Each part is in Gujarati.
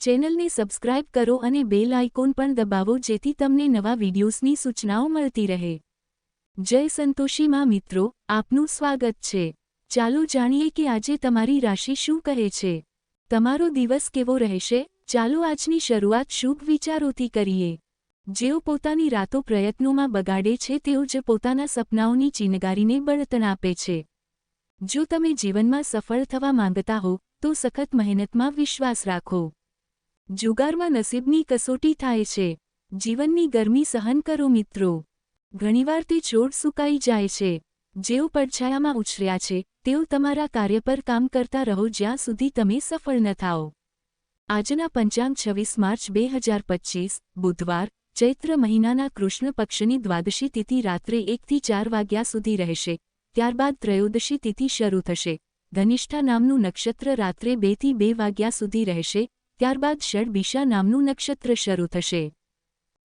ચેનલને સબસ્ક્રાઇબ કરો અને બેલ આઇકોન પણ દબાવો જેથી તમને નવા વિડિયોઝની સૂચનાઓ મળતી રહે. જય સંતોષીમાં મિત્રો, આપનું સ્વાગત છે. ચાલો જાણીએ કે આજે તમારી રાશિ શું કહે છે. તમારો દિવસ કેવો રહેશે? ચાલો આજની શરૂઆત શુભ વિચારોથી કરીએ. જેઓ પોતાની રાતો પ્રયત્નોમાં બગાડે છે, તેઓ જ પોતાના સપનાઓની ચિનગારીને બળતણ આપે છે. જો તમે જીવનમાં સફળ થવા માંગતા હો, તો સખત મહેનતમાં વિશ્વાસ રાખો. જુગારમાં નસીબની કસોટી થાય છે. જીવનની ગરમી સહન કરો મિત્રો. ઘણીવાર તે છોડ સુકાઈ જાય છે. જેઓ પડછાયામાં ઉછર્યા છે, તેઓ તમારા કાર્ય પર કામ કરતા રહો જ્યાં સુધી તમે સફળ ન થાઓ. આજના પંચાંગ છવ્વીસ માર્ચ બે હજાર પચ્ચીસ બુધવાર, ચૈત્ર મહિનાના કૃષ્ણ પક્ષની દ્વાદશી તિથિ રાત્રે એકથી ચાર વાગ્યા સુધી રહેશે. ત્યારબાદ ત્રયોદશી તિથિ શરૂ થશે. ધનિષ્ઠા નામનું નક્ષત્ર રાત્રે બેથી બે વાગ્યા સુધી રહેશે. ત્યારબાદ ષડબિશા નામનું નક્ષત્ર શરૂ થશે.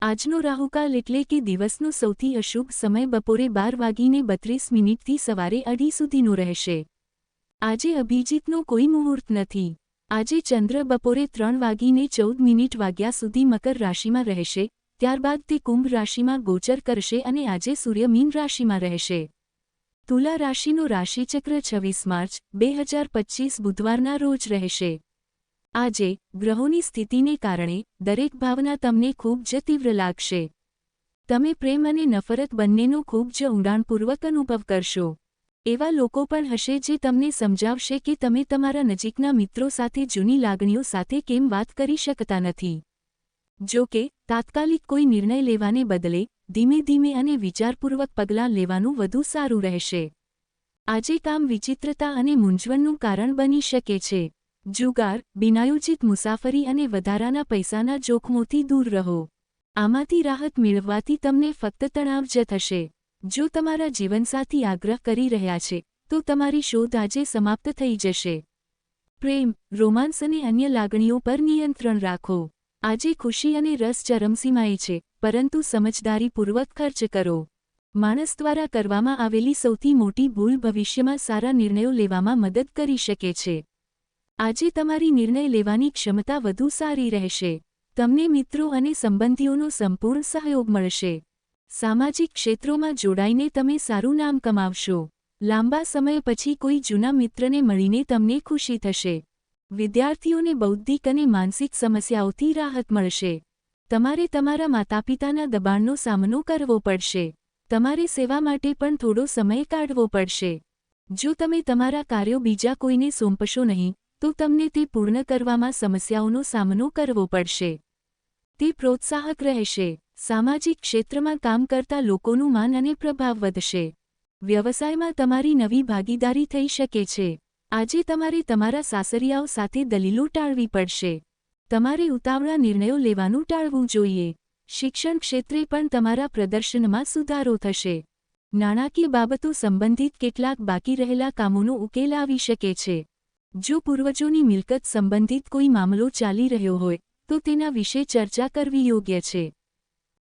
આજનો રાહુકાલ એટલે કે દિવસનો સૌથી અશુભ સમય બપોરે બાર વાગીને બત્રીસ મિનિટથી સવારે અઢી સુધીનો રહેશે. આજે અભિજીતનો કોઈ મુહૂર્ત નથી. આજે ચંદ્ર બપોરે ત્રણ વાગીને ચૌદ મિનિટ વાગ્યા સુધી મકર રાશિમાં રહેશે, ત્યારબાદ તે કુંભ રાશિમાં ગોચર કરશે અને આજે સૂર્ય મીન રાશિમાં રહેશે. તુલા રાશિનો રાશિચક્ર છવ્વીસ માર્ચ, બે હજાર પચ્ચીસ બુધવારના રોજ રહેશે. આજે, ગ્રહોની સ્થિતિને કારણે, દરેક ભાવના તમને ખૂબ જ તીવ્ર લાગશે. તમે પ્રેમ અને નફરત બંનેનો ખૂબ જ ઊંડાણપૂર્વક અનુભવ કરશો. એવા લોકો પણ હશે જે તમને સમજાવશે કે તમે તમારા નજીકના મિત્રો સાથે જૂની લાગણીઓ સાથે કેમ વાત કરી શકતા નથી. જો કે, તાત્કાલિક કોઈ નિર્ણય લેવાને બદલે, ધીમે ધીમે અને વિચારપૂર્વક પગલાં લેવાનું વધુ સારું રહેશે. આજે કામ વિચિત્રતા અને મૂંઝવણનું કારણ બની શકે છે. જુગાર, બિનાયોજિત મુસાફરી અને વધારાના પૈસાના જોખમોથી દૂર રહો. આમાંથી રાહત મેળવવાથી તમને ફક્ત તણાવ જ થશે. જો તમારા જીવનસાથી આગ્રહ કરી રહ્યા છે, તો તમારી શોધ આજે સમાપ્ત થઈ જશે. પ્રેમ રોમાન્સ અને અન્ય લાગણીઓ પર નિયંત્રણ રાખો. આજે ખુશી અને રસ ચરમસીમાએ છે, પરંતુ સમજદારીપૂર્વક ખર્ચ કરો. માણસ દ્વારા કરવામાં આવેલી સૌથી મોટી ભૂલ ભવિષ્યમાં સારા નિર્ણયો લેવામાં મદદ કરી શકે છે. આજે તમારી નિર્ણય લેવાની ક્ષમતા વધુ સારી રહેશે. તમને મિત્રો અને સંબંધીઓનો સંપૂર્ણ સહયોગ મળશે. સામાજિક ક્ષેત્રોમાં જોડાઈને તમે સારું નામ કમાવશો. લાંબા સમય પછી કોઈ જૂના મિત્રને મળીને તમને ખુશી થશે. વિદ્યાર્થીઓને બૌદ્ધિક અને માનસિક સમસ્યાઓથી રાહત મળશે. તમારે તમારા માતાપિતાના દબાણનો સામનો કરવો પડશે. તમારે સેવા માટે પણ થોડો સમય કાઢવો પડશે. જો તમે તમારા કાર્યો બીજા કોઈને સોંપશો નહીં તો તમને તે પૂર્ણ કરવામાં સમસ્યાઓનો સામનો કરવો પડશે. તે પ્રોત્સાહક રહેશે. સામાજિક ક્ષેત્રમાં કામ કરતા લોકોનું માન અને પ્રભાવ વધશે. વ્યવસાયમાં તમારી નવી ભાગીદારી થઈ શકે છે. આજે તમારે તમારા સાસરિયાઓ સાથે દલીલો ટાળવી પડશે. તમારે ઉતાવળા નિર્ણયો લેવાનું ટાળવું જોઈએ. શિક્ષણ ક્ષેત્રે પણ તમારા પ્રદર્શનમાં સુધારો થશે. નાણાકીય બાબતો સંબંધિત કેટલાક બાકી રહેલા કામોનો ઉકેલ આવી શકે છે. જો પૂર્વજોની મિલકત સંબંધિત કોઈ મામલો ચાલી રહ્યો હોય, તો તેના વિશે ચર્ચા કરવી યોગ્ય છે.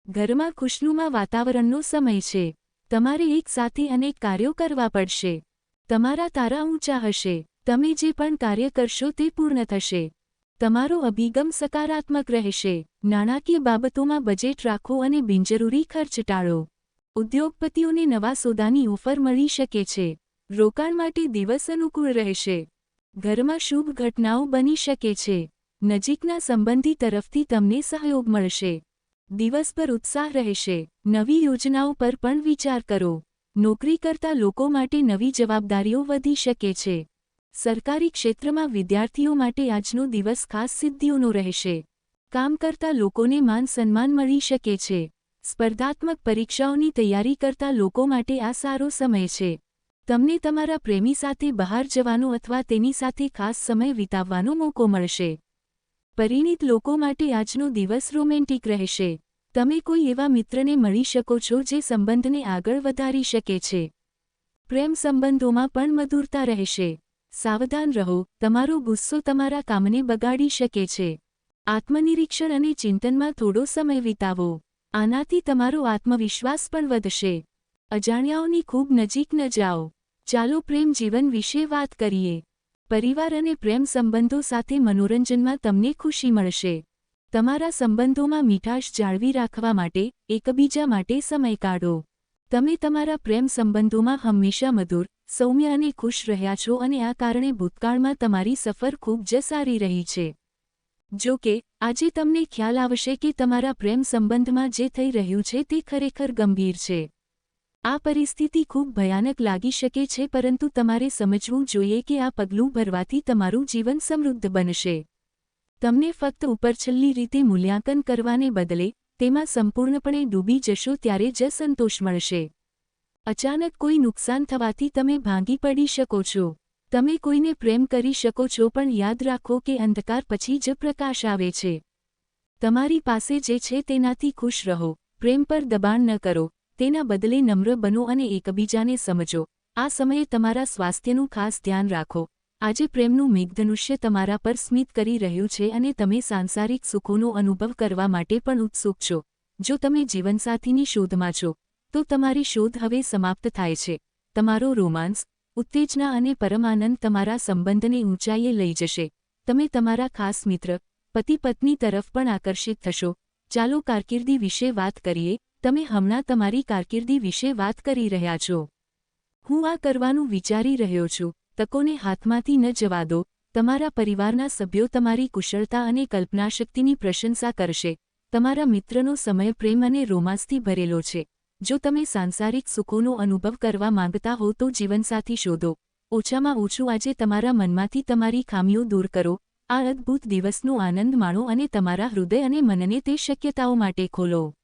ઘરમાં ખુશનુમા વાતાવરણનો સમય છે. તમારે એક સાથે અનેક કાર્યો કરવા પડશે. તમારા તારા ઊંચા હશે. તમે જે પણ કાર્ય કરશો તે પૂર્ણ થશે. તમારો અભિગમ સકારાત્મક રહેશે. નાણાકીય બાબતોમાં બજેટ રાખો અને બિનજરૂરી ખર્ચ ટાળો. ઉદ્યોગપતિઓને નવા સોદાની ઓફર મળી શકે છે. રોકાણ માટે દિવસ અનુકૂળ રહેશે. ઘરમાં શુભ ઘટનાઓ બની શકે છે. નજીકના સંબંધી તરફથી તમને સહયોગ મળશે. દિવસભર ઉત્સાહ રહેશે. નવી યોજનાઓ પર પણ વિચાર કરો. નોકરી કરતા લોકો માટે નવી જવાબદારીઓ વધી શકે છે. સરકારી ક્ષેત્રમાં વિદ્યાર્થીઓ માટે આજનો દિવસ ખાસ સિદ્ધિઓનો રહેશે. કામ કરતા લોકોને માન સન્માન મળી શકે છે. સ્પર્ધાત્મક પરીક્ષાઓની તૈયારી કરતા લોકો માટે આ સારો સમય છે. તમને તમારા પ્રેમી સાથે બહાર જવાનો અથવા તેની સાથે ખાસ સમય વિતાવવાનો મોકો મળશે. પરિણીત લોકો માટે આજનો દિવસ રોમેન્ટિક રહેશે. તમે કોઈ એવા મિત્રને મળી શકો છો જે સંબંધને આગળ વધારી શકે છે. પ્રેમ સંબંધોમાં પણ મધુરતા રહેશે. સાવધાન રહો, તમારો ગુસ્સો તમારા કામને બગાડી શકે છે. આત્મનિરીક્ષણ અને ચિંતનમાં થોડો સમય વિતાવો. આનાથી તમારો આત્મવિશ્વાસ પણ વધશે. અજાણ્યાઓની ખૂબ નજીક ન જાઓ. ચાલો પ્રેમ જીવન વિશે વાત કરીએ. પરિવાર અને પ્રેમ સંબંધો સાથે મનોરંજનમાં તમને ખુશી મળશે. તમારા સંબંધોમાં મીઠાશ જાળવી રાખવા માટે, એકબીજા માટે સમય કાઢો. તમે તમારા પ્રેમ સંબંધોમાં હંમેશા મધુર, સૌમ્ય અને ખુશ રહ્યા છો અને આ કારણે ભૂતકાળમાં તમારી સફર ખૂબ જ સારી રહી છે. જો કે, આજે તમને ખ્યાલ આવશે કે તમારા પ્રેમ સંબંધમાં જે થઈ રહ્યું છે તે ખરેખર ગંભીર છે. આ પરિસ્થિતિ ખૂબ ભયાનક લાગી શકે છે, પરંતુ તમારે સમજવું જોઈએ કે આ પગલું ભરવાથી તમારું જીવન સમૃદ્ધ બનશે. તમને ફક્ત ઉપરછલ્લી રીતે મૂલ્યાંકન કરવાને બદલે, તેમાં સંપૂર્ણપણે ડૂબી જશો ત્યારે જ સંતોષ મળશે. અચાનક કોઈ નુકસાન થવાથી તમે ભાંગી પડી શકો છો. તમે કોઈને પ્રેમ કરી શકો છો, પણ યાદ રાખો કે અંધકાર પછી જ પ્રકાશ આવે છે. તમારી પાસે જે છે તેનાથી ખુશ રહો. પ્રેમ પર દબાણ ન કરો. તેના બદલે નમ્ર બનો અને એકબીજાને સમજો. આ સમયે તમારા સ્વાસ્થ્યનું ખાસ ધ્યાન રાખો. આજે પ્રેમનું મેઘધનુષ્ય તમારા પર સ્મિત કરી રહ્યું છે અને તમે સાંસારિક સુખોનો અનુભવ કરવા માટે પણ ઉત્સુક છો. જો તમે જીવનસાથીની શોધમાં છો, તો તમારી શોધ હવે સમાપ્ત થાય છે. તમારો રોમાન્સ ઉત્તેજના અને પરમાનંદ તમારા સંબંધને ઊંચાઈએ લઈ જશે. તમે તમારા ખાસ મિત્ર પતિ પત્ની તરફ પણ આકર્ષિત થશો. ચાલો કારકિર્દી વિશે વાત કરીએ. તમે હમણાં તમારી કારકિર્દી વિશે વાત કરી રહ્યા છો. હું આ કરવાનું વિચારી રહ્યો છું. તકોને હાથમાંથી ન જવા દો. તમારા પરિવારના સભ્યો તમારી કુશળતા અને કલ્પનાશક્તિની પ્રશંસા કરશે. તમારા મિત્રનો સમય પ્રેમ અને રોમાંસથી ભરેલો છે. જો તમે સાંસારિક સુખોનો અનુભવ કરવા માંગતા હો તો જીવનસાથી શોધો. ઓછામાં ઓછું આજે તમારા મનમાંથી તમારી ખામીઓ દૂર કરો. આ અદ્ભુત દિવસનો આનંદ માણો અને તમારા હૃદય અને મનને તે શક્યતાઓ માટે ખોલો.